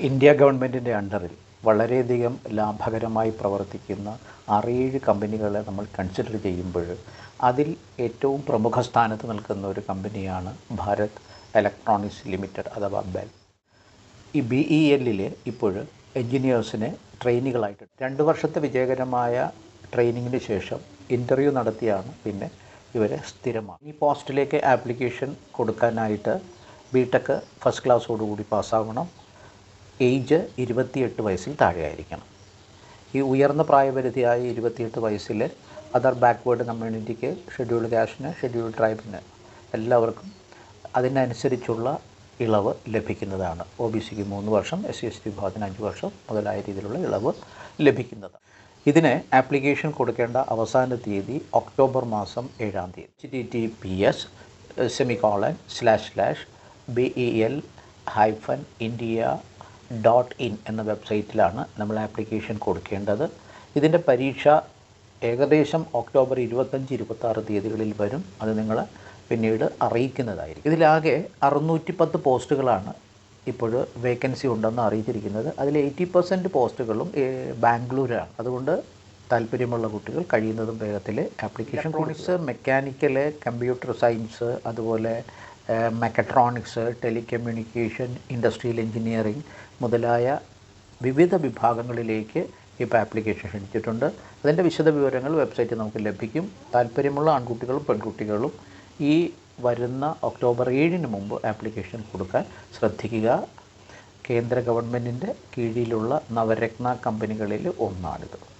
India ഗവൺമെന്റിന്റെ അണ്ടറിൽ വളരെയധികം ലാഭകരമായി പ്രവർത്തിക്കുന്ന ആറേഴ് കമ്പനികളെ നമ്മൾ കൺസിഡർ ചെയ്യുമ്പോൾ അതിൽ ഏറ്റവും പ്രമുഖ സ്ഥാനത്ത് നിൽക്കുന്ന ഒരു കമ്പനിയാണ് ഭാരത് ഇലക്ട്രോണിക്സ് ലിമിറ്റഡ് അഥവാ ബെൽ ഈ ബി ഇ എല്ലിൽ ഇപ്പോൾ എൻജിനീയേഴ്സിനെ ട്രെയിനികളായിട്ട് രണ്ട് വർഷത്തെ വിജയകരമായ ട്രെയിനിങ്ങിന് ശേഷം ഇന്റർവ്യൂ നടത്തിയാണ് പിന്നെ ഇവരെ സ്ഥിരമാണ് ഈ പോസ്റ്റിലേക്ക് ആപ്ലിക്കേഷൻ കൊടുക്കാനായിട്ട് ബി ടെക് ഫസ്റ്റ് ക്ലാസ്സോടുകൂടി പാസ്സാവണം ഏജ് ഇരുപത്തിയെട്ട് വയസ്സിൽ താഴെയായിരിക്കണം. ഈ ഉയർന്ന പ്രായപരിധിയായ ഇരുപത്തിയെട്ട് വയസ്സിൽ അതർ ബാക്ക്വേർഡ് കമ്മ്യൂണിറ്റിക്ക് ഷെഡ്യൂൾഡ് കാസ്റ്റിന് ഷെഡ്യൂൾഡ് ട്രൈബിന് എല്ലാവർക്കും അതിനനുസരിച്ചുള്ള ഇളവ് ലഭിക്കുന്നതാണ്. ഒ ബി സിക്ക് മൂന്ന് വർഷം എസ് സി എസ് ടി വിഭാഗത്തിന് അഞ്ച് വർഷം മുതലായ രീതിയിലുള്ള ഇളവ് ലഭിക്കുന്നത് ഇതിന് ആപ്ലിക്കേഷൻ കൊടുക്കേണ്ട അവസാന തീയതി ഒക്ടോബർ മാസം ഏഴാം തീയതി. H T T P S semicolon slash slash B E L hyphen India dot in എന്ന വെബ്സൈറ്റിലാണ് നമ്മൾ ആപ്ലിക്കേഷൻ കൊടുക്കേണ്ടത്. ഇതിന്റെ പരീക്ഷ ഏകദേശം ഒക്ടോബർ ഇരുപത്തഞ്ച് ഇരുപത്താറ് തീയതികളിൽ വരും. അത് നിങ്ങൾ പിന്നീട് അറിയിക്കുന്നതായിരിക്കും. ഇതിലാകെ അറുന്നൂറ്റി പത്ത് പോസ്റ്റുകളാണ് ഇപ്പോൾ വേക്കൻസി ഉണ്ടെന്ന് അറിയിച്ചിരിക്കുന്നത്. അതിൽ എയ്റ്റി പെർസെന്റ് പോസ്റ്റുകളും ബാംഗ്ലൂരാണ്. അതുകൊണ്ട് താല്പര്യമുള്ള കുട്ടികൾ കഴിയുന്നതും വേഗത്തിൽ application electronics mechanical computer science അതുപോലെ മെക്കട്രോണിക്സ് ടെലികമ്മ്യൂണിക്കേഷൻ ഇൻഡസ്ട്രിയൽ എഞ്ചിനീയറിംഗ് മുതലായ വിവിധ വിഭാഗങ്ങളിലേക്ക് ഇപ്പോൾ ആപ്ലിക്കേഷൻ ക്ഷണിച്ചിട്ടുണ്ട്. അതിന്റെ വിശദ വിവരങ്ങൾ വെബ്സൈറ്റിൽ നമുക്ക് ലഭിക്കും. താല്പര്യമുള്ള ആൺകുട്ടികളും പെൺകുട്ടികളും ഈ വരുന്ന ഒക്ടോബർ ഏഴിന് മുമ്പ് ആപ്ലിക്കേഷൻ കൊടുക്കാൻ ശ്രദ്ധിക്കുക. കേന്ദ്ര ഗവൺമെന്റിന്റെ കീഴിലുള്ള നവരത്ന കമ്പനികളിൽ ഒന്നാണിത്.